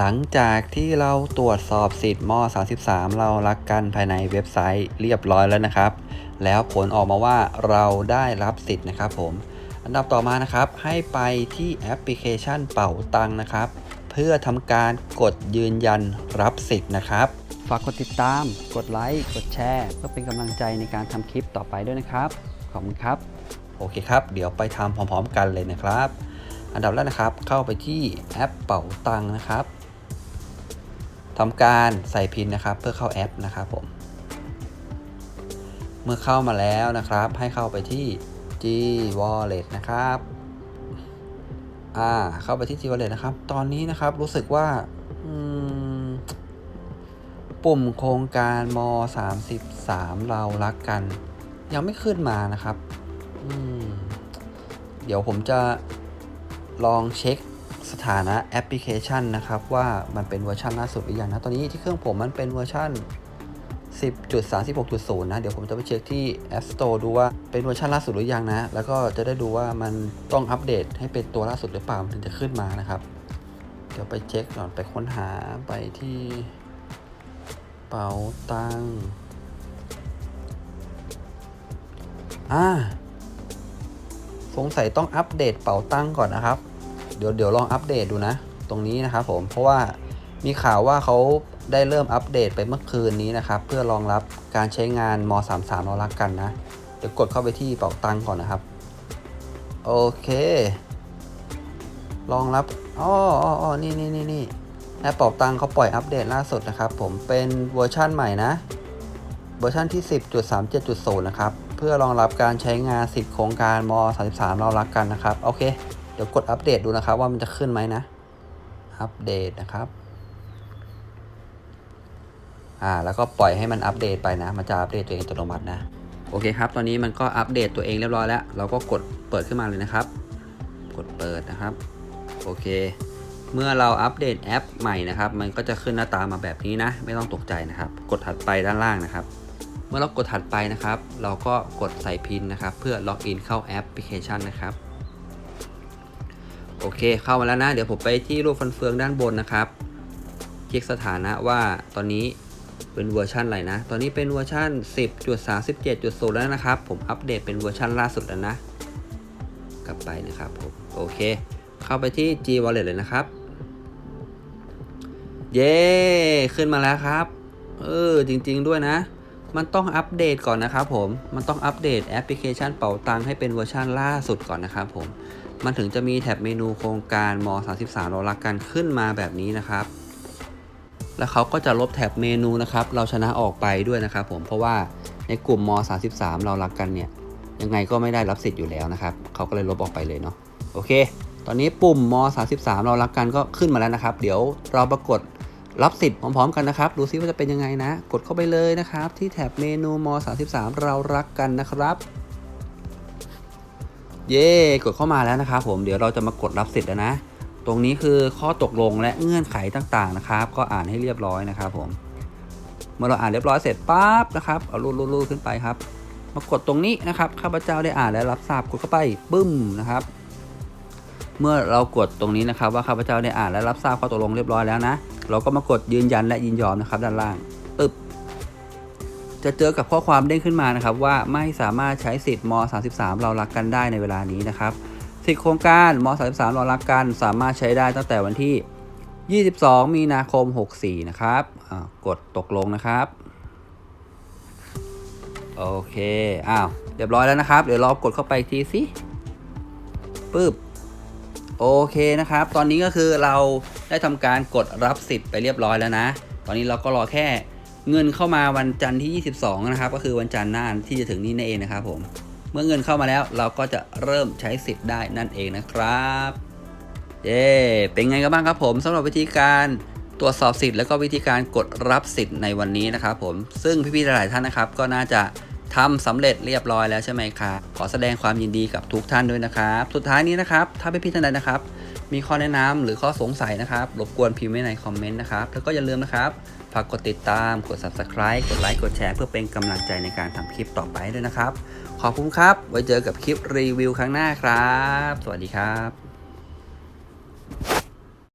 หลังจากที่เราตรวจสอบสิทธิ์ม 33 เรารักกันภายในเว็บไซต์เรียบร้อยแล้วนะครับ แล้วผลออกมาว่าเราได้รับสิทธิ์นะครับผม อันดับต่อมานะครับ ให้ไปที่แอปพลิเคชันเป่าตังนะครับ เพื่อทำการกดยืนยันรับสิทธิ์นะครับ ฝากกดติดตาม กดไลค์ กดแชร์ เพื่อเป็นกำลังใจในการทำคลิปต่อไปด้วยนะครับ ขอบคุณครับ โอเคครับ เดี๋ยวไปทำพร้อมๆ กันเลยนะครับ อันดับแรกนะครับ เข้าไปที่แอปเป่าตังนะครับ ทำการใส่พินนะครับเพื่อเข้าแอปนะครับผม เมื่อเข้ามาแล้วนะครับ ให้เข้าไปที่ G Wallet นะครับ อ่า เข้าไปที่ G Wallet นะครับ ตอนนี้นะครับรู้สึกว่าปุ่มโครงการม 33 เรารักกัน ยังไม่ขึ้นมานะครับ เดี๋ยวผมจะลองเช็ค สถานะแอปพลิเคชันนะครับ ว่ามันเป็นเวอร์ชันล่าสุดหรือยังนะ ตอนนี้ที่เครื่องผมมันเป็นเวอร์ชัน10.36.0 นะ เดี๋ยวผมจะไปเช็คที่ App Store ดูว่าเป็นเวอร์ชันล่าสุดหรือยังนะ แล้วก็จะได้ดูว่ามันต้องอัปเดตให้เป็นตัวล่าสุดหรือเปล่ามันถึงจะขึ้นมานะครับ เดี๋ยวไปเช็คก่อนไปค้นหาไปที่เป๋าตังค์อ่าสงสัยต้องอัปเดตเป๋าตังค์ก่อนนะครับ เดี๋ยวเดี๋ยวลองอัปเดตดูนะ ตรงนี้นะครับผมเพราะว่ามีข่าวว่าเขาได้เริ่มอัปเดตไปเมื่อคืนนี้นะครับ เพื่อรองรับการใช้งานม 33รารักกันนะ เดี๋ยวกดเข้าไปที่เป๋าตังก่อนนะครับ โอเครองรับอ๋ออ๋ออ๋อนี่นี่นี่นี่แอปเป๋าตังเขาปล่อยอัปเดตล่าสุดนะครับ ผมเป็นเวอร์ชั่นใหม่นะ เวอร์ชันที่ 10.37.0 นะครับ เพื่อรองรับการใช้งานสิทธิโครงการม 33 เรารักกันนะครับ โอเค เดี๋ยวกดอัปเดตดูนะครับ ว่ามันจะขึ้นไหมนะ อัปเดตนะครับ อ่า แล้วก็ปล่อยให้มันอัปเดตไปนะ มันจะอัปเดตตัวเองอัตโนมัตินะ โอเคครับ ตอนนี้มันก็อัปเดตตัวเองเรียบร้อยแล้ว เราก็กดเปิดขึ้นมาเลยนะครับ กดเปิดนะครับ โอเค เมื่อเราอัปเดตแอปใหม่นะครับ มันก็จะขึ้นหน้าตามาแบบนี้นะ ไม่ต้องตกใจนะครับ กดถัดไปด้านล่างนะครับเมื่อเรากดถัดไปนะครับ เราก็กดใส่พินนะครับ เพื่อล็อกอินเข้าแอปพลิเคชันนะครับ โอเคเข้ามาแล้วนะ เดี๋ยวผมไปที่รูปฟันเฟืองด้านบนนะครับเช็คสถานะว่าตอนนี้เป็นเวอร์ชันอะไรนะ ตอนนี้เป็นเวอร์ชัน10.37.0 แล้วนะครับ ผมอัปเดตเป็นเวอร์ชันล่าสุดแล้วนะ กลับไปนะครับผมโอเค เข้าไปที่ G Wallet เลยนะครับ เย้ ขึ้นมาแล้วครับ เออ จริง ๆ ด้วยนะ มันต้องอัปเดตก่อนนะครับผม มันต้องอัปเดตแอปพลิเคชันเป๋าตังค์ให้เป็นเวอร์ชันล่าสุดก่อนนะครับผม มันถึงจะมีแท็บเมนูโครงการม33เรารักกันขึ้นมาแบบนี้นะครับ แล้วเขาก็จะลบแท็บเมนูนะครับ เราชนะออกไปด้วยนะครับ ผมเพราะว่าในกลุ่มม33เรารักกันเนี่ยยังไงก็ไม่ได้รับสิทธิ์อยู่แล้วนะครับเขาก็เลยลบออกไปเลยเนาะโอเค ตอนนี้ปุ่มม33เรารักกันก็ขึ้นมาแล้วนะครับ เดี๋ยวเราปรากฏรับสิทธิ์พร้อมๆกันนะครับ ดูซิว่าจะเป็นยังไงนะ กดเข้าไปเลยนะครับ ที่แท็บเมนูม33เรารักกันนะครับ เย่กดเข้ามาแล้วนะครับผมเดี๋ยวเราจะมากดรับสิทธิ์แล้วนะ ตรงนี้คือข้อตกลงและเงื่อนไขต่างๆนะครับ ก็อ่านให้เรียบร้อยนะครับผมเมื่อเราอ่านเรียบร้อยเสร็จปั๊บนะครับเอาลูดๆขึ้นไปครับ มากดตรงนี้นะครับข้าพเจ้าได้อ่านและรับทราบกดเข้าไปบึ้มนะครับ เมื่อเรากดตรงนี้นะครับ ว่าข้าพเจ้าได้อ่านและรับทราบข้อตกลงเรียบร้อยแล้วนะ เราก็มากดยืนยันและยินยอมนะครับ ด้านล่าง จะเจอกับข้อความเด้งขึ้นมานะครับว่าไม่สามารถใช้สิทธิ์ม 33 เรารักกันได้ในเวลานี้นะครับสิทธิโครงการม 33 เรารักกันสามารถใช้ได้ตั้งแต่วันที่ 22 มีนาคม 64 นะครับกดตกลงนะครับโอเคอ้าวเรียบร้อยแล้วนะครับ เดี๋ยวเรากดเข้าไปทีสิปึ๊บโอเคนะครับ ตอนนี้ก็คือเราได้ทำการกดรับสิทธิ์ไปเรียบร้อยแล้วนะ ตอนนี้เราก็รอแค่ เงินเข้ามาวันจันทร์ที่ 22 นะครับ ก็คือวันจันทร์หน้าที่จะถึงนี้นั่นเองนะครับผม เมื่อเงินเข้ามาแล้วเราก็จะเริ่มใช้สิทธิ์ได้นั่นเองนะครับ เย้เป็นไงกันบ้างครับผมสำหรับวิธีการตรวจสอบสิทธิ์แล้วก็วิธีการกดรับสิทธิ์ในวันนี้นะครับผมซึ่งพี่ๆหลายท่านนะครับ ก็น่าจะทำสำเร็จเรียบร้อยแล้วใช่ไหมครับขอแสดงความยินดีกับทุกท่านด้วยนะครับ สุดท้ายนี้นะครับ ถ้าพี่ๆท่านใดนะครับ มีข้อแนะนำหรือข้อสงสัยนะครับรบกวนพิมพ์ไว้ในคอมเมนต์นะครับแล้วก็อย่าลืมนะครับ ฝากกดติดตาม กด subscribe กดไลค์ กดแชร์ เพื่อเป็นกำลังใจในการทำคลิปต่อไปด้วยนะครับ ขอบคุณครับ ไว้เจอกับคลิปรีวิวครั้งหน้าครับ สวัสดีครับ